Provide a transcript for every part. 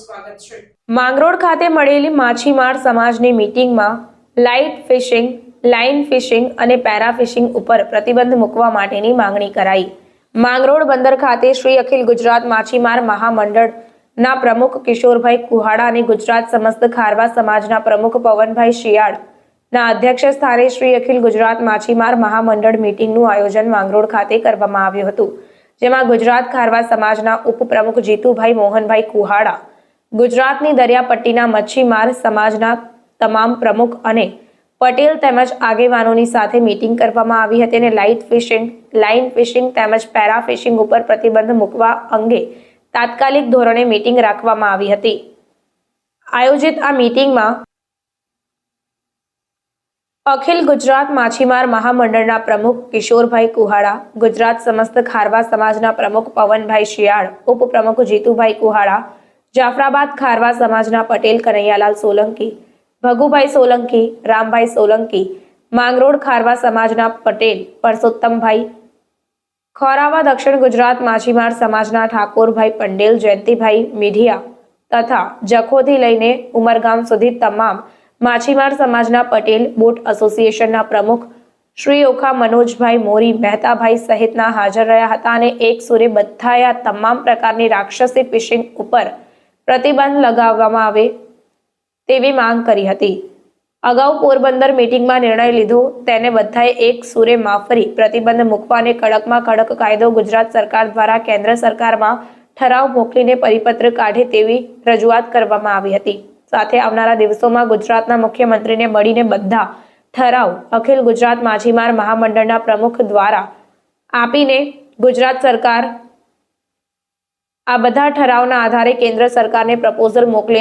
સ્વાગત છે. માંગરોળ ખાતે મળેલી માછીમાર સમાજની મીટિંગમાં લાઇટ ફિશિંગ, લાઇન ફિશિંગ અને પેરા ફિશિંગ ઉપર પ્રતિબંધ મૂકવા માટેની માંગણી કરાઈ. માંગરોળ બંદર ખાતે શ્રી અખિલ ગુજરાત માછીમાર મહામંડળના પ્રમુખ કિશોરભાઈ કુહાડા અને ગુજરાત સમસ્ત ખારવા સમાજના પ્રમુખ પવનભાઈ શિયાળ ના અધ્યક્ષ સ્થાને શ્રી અખિલ ગુજરાત માછીમાર મહામંડળ મીટિંગનું આયોજન માંગરોળ ખાતે કરવામાં આવ્યું હતું, જેમાં ગુજરાત ખારવા સમાજના ઉપપ્રમુખ જીતુભાઈ મોહનભાઈ કુહાડા ગુજરાતની દરિયાપટ્ટીના મચ્છીમાર સમાજના તમામ પ્રમુખ અને પટેલ તેમજ આગેવાનોની સાથે મીટિંગ કરવામાં આવી હતી અને લાઇટ ફિશિંગ, લાઇન ફિશિંગ તેમજ પેરા ફિશિંગ ઉપર પ્રતિબંધ મૂકવા અંગે તાત્કાલિક ધોરણે મીટિંગ રાખવામાં આવી હતી. આયોજિત આ મીટિંગમાં અખિલ ગુજરાત માછીમાર મહામંડળના પ્રમુખ કિશોરભાઈ કુહાડા, ગુજરાત સમસ્ત ખારવા સમાજના પ્રમુખ પવનભાઈ શિયાળ, ઉપપ્રમુખ જીતુભાઈ કુહાડા જાફરાબાદ ખારવા સમાજના પટેલ, કનૈયાલાલ સોલંકી, ભગુભાઈ સોલંકી, રામભાઈ સોલંકી, માંગરોળ ખારવા સમાજના પટેલ, પરસોત્તમભાઈ ખોરાવા, દક્ષિણ ગુજરાત માછીમાર સમાજના ઠાકોરભાઈ પંડેલ, જયંતિભાઈ મીઢિયા તથા જખોથી લઈને ઉમરગામ સુધી તમામ માછીમાર સમાજના પટેલ, બોટ એસોસિએશનના પ્રમુખ શ્રી ઓખા મનોજભાઈ મોરી, મહેતાભાઈ સહિતના હાજર રહ્યા હતા અને એક સુરે બધાએ આ તમામ પ્રકારની રાક્ષસી ફિશિંગ ઉપર પ્રતિબંધ લગાવવામાં આવે તેવી માંગ કરી હતી. અગાઉ પોરબંદર મિટિંગમાં નિર્ણય લીધો, તેને બધાએ એક સુરે માફરી પ્રતિબંધ મૂકવાને કડકમાં કડક કાયદો ગુજરાત સરકાર દ્વારા કેન્દ્ર સરકારમાં ઠરાવ મોકલીને પરિપત્ર કાઢે તેવી રજૂઆત કરવામાં આવી હતી. સાથે આવનારા દિવસોમાં ગુજરાતના મુખ્યમંત્રીને મળીને બધા ઠરાવ અખિલ ગુજરાત માછીમાર મહામંડળના પ્રમુખ દ્વારા આપીને ગુજરાત સરકાર આ બધા ઠરાવના આધારે કેન્દ્ર સરકારને પ્રપોઝલ મોકલે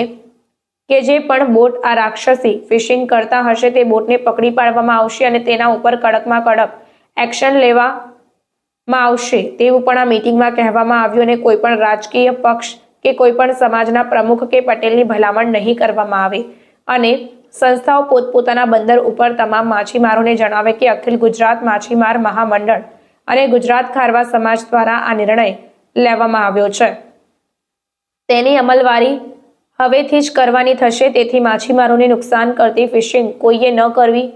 કે જે પણ બોટ આ રાક્ષસી ફિશિંગ કરતા હશે તે બોટને પકડી પાડવામાં આવશે અને તેના ઉપર કડકમાં કડક એક્શન લેવામાં આવશે તેવું પણ આ મીટિંગમાં કહેવામાં આવ્યું અને કોઈ પણ રાજકીય પક્ષ કે કોઈ પણ સમાજના પ્રમુખ કે પટેલની ભલામણ નહીં કરવામાં આવે. અને સંસ્થાઓ પોતપોતાના બંદર ઉપર તમામ માછીમારોને જણાવે કે અખિલ ગુજરાત માછીમાર મહામંડળ અને ગુજરાત ખારવા સમાજ દ્વારા આ નિર્ણય લેવામાં આવ્યો છે. તેની અમલવારી હવેથી જ કરવાની થશે, તેથી માછીમારોને નુકસાન કરતી ફિશિંગ કોઈએ ન કરવી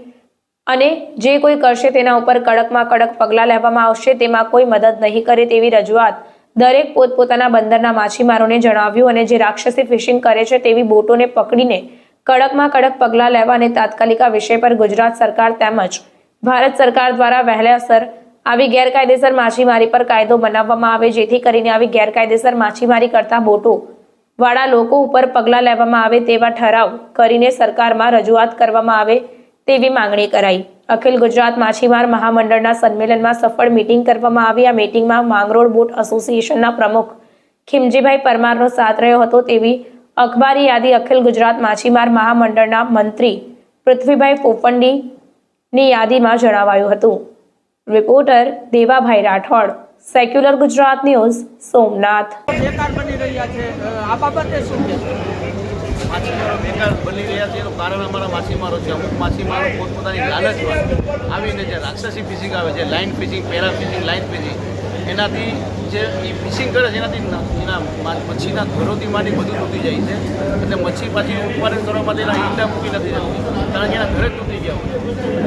અને જે કોઈ કરશે તેના ઉપર કડકમાં કડક પગલાં લેવામાં આવશે, તેમાં કોઈ મદદ નહીં કરે તેવી રજૂઆત દરેક પોતપોતાના બંદરના માછીમારોને જણાવ્યું અને જે રાક્ષસી ફિશિંગ કરે છે તેવી બોટોને પકડીને કડકમાં કડક પગલાં લેવા અને તાત્કાલિક વિષય પર ગુજરાત સરકાર તેમજ ભારત સરકાર દ્વારા વહેલાસર આવી ગેરકાયદેસર માછીમારી પર કાયદો બનાવવામાં આવે, જેથી કરીને આવી ગેરકાયદેસર માછીમારી કરતા બોટો વાળા લોકો ઉપર પગલાં લેવામાં આવે તેવા ઠરાવ કરીને સરકારમાં રજૂઆત કરવામાં આવે તેવી માંગણી કરાઈ. અખિલ ગુજરાત માછીમાર મહામંડળના સંમેલનમાં સફળ મીટિંગ કરવામાં આવી. આ મીટિંગમાં માંગરોળ બોટ એસોસિએશનના પ્રમુખ ખીમજીભાઈ પરમારનો સાથ રહ્યો હતો તેવી અખબારી યાદી અખિલ ગુજરાત માછીમાર મહામંડળના મંત્રી પૃથ્વીભાઈ પોપંડીની યાદીમાં જણાવાયું હતું. Reporter Devabhai Rathod secular Gujarat news Somnath બેકાર બની રહ્યા છે. આ બાબતે શું છે માછીમારો બેકાર બની રહ્યા છે એનું કારણ અમારા માછીમારો છે. અમુક માછીમારો પોતપોતાની લાલચમાં આવીને જે રાક્ષસી ફિશિંગ આવે છે line fishing pair fishing line fishing એનાથી જે એ ફિશિંગ કરે છે, એનાથી એના મચ્છીના ઘરોથી માંડી બધું તૂટી જાય છે. એટલે મચ્છી પાછી ઉત્પાદન કરવા માટે એના ઈંડા મૂકી નથી જતી. કારણ કે એના ઘરે તૂટી ગયા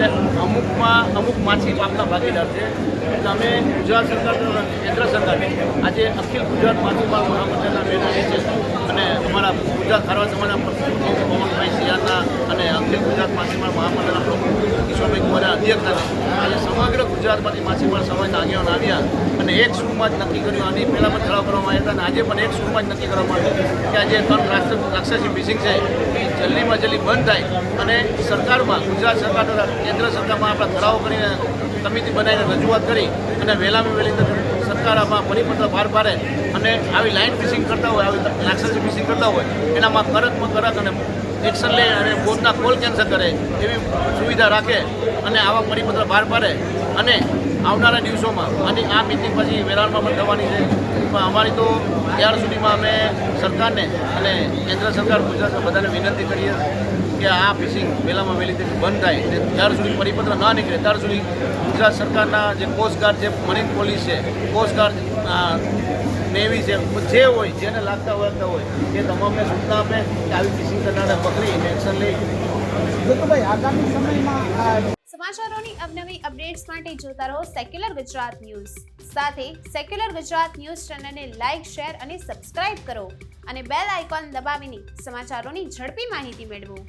એટલે અમુકમાં, અમુક માછી પાપના ભાગીદાર છે. એટલે અમે ગુજરાત સરકાર કેન્દ્ર સરકારે આજે અખિલ ગુજરાત માછીમાર મહામંડળના બેનર છે અને અમારા ગુજરાત ખારવા સમાજના અને અખિલ ગુજરાત માછીમાર મહામંડળના પ્રમુખ કિશોરભાઈ કુમારના અધ્યક્ષતાને આજે સમગ્ર ગુજરાતમાંથી માછીમાર સમાજના આગેવાન આવ્યા અને એક સૂરમાં જ નક્કી કર્યું. આની પહેલાં પણ ઠરાવ કરવામાં આવ્યા હતા અને આજે પણ એક સૂરમાં જ નક્કી કરવામાં આવ્યું કે આજે ત્રણ રાક્ષસ ફિશિંગ છે. એ જલ્દીમાં જલ્દી બંધ થાય અને સરકારમાં, ગુજરાત સરકાર દ્વારા કેન્દ્ર સરકારમાં આપણા ઠરાવો કરીને સમિતિ બનાવીને રજૂઆત કરી અને વહેલામાં વહેલી સરકાર આમાં પરિપત્ર બહાર પાડે અને આવી લાઇન ફિશિંગ કરતા હોય, આવી રાક્ષસી ફિશિંગ કરતા હોય, એનામાં કડકમાં કડક અને એક્શન લે અને કોર્ટના કોલ કેન્સલ કરે એવી સુવિધા રાખે અને આવા પરિપત્ર બહાર પાડે અને આવનારા દિવસોમાં અને આ મિટિંગ પછી વેરાણમાં પણ થવાની છે. પણ અમારી તો ત્યાર સુધીમાં અમે સરકારને અને કેન્દ્ર સરકાર ગુજરાતમાં બધાને વિનંતી કરીએ કે આ ફિશિંગ વહેલામાં વહેલી તે બંધ થાય. અને ત્યાર સુધી પરિપત્ર ના નીકળે. ત્યાર સુધી ગુજરાત સરકારના જે કોસ્ટગાર્ડ છે મરીન પોલીસ છે કોસ્ટગાર્ડ નેવી છે જે હોય જેને લાગતા વળગતા હોય એ તમામને સૂચના આપે કે આવી ફિશિંગ કરનારને પકડી એને એક્શન લઈ જીતુભાઈ આગામી સમયમાં સમાચારોની અવનવી અપડેટ્સ માટે જોતા રહો સેક્યુલર ગુજરાત ન્યૂઝ સાથે સેક્યુલર ગુજરાત ન્યૂઝ ચેનલને લાઇક શેર અને સબસ્ક્રાઇબ કરો અને બેલ આઇકોન દબાવીને સમાચારોની ઝડપી માહિતી મેળવો.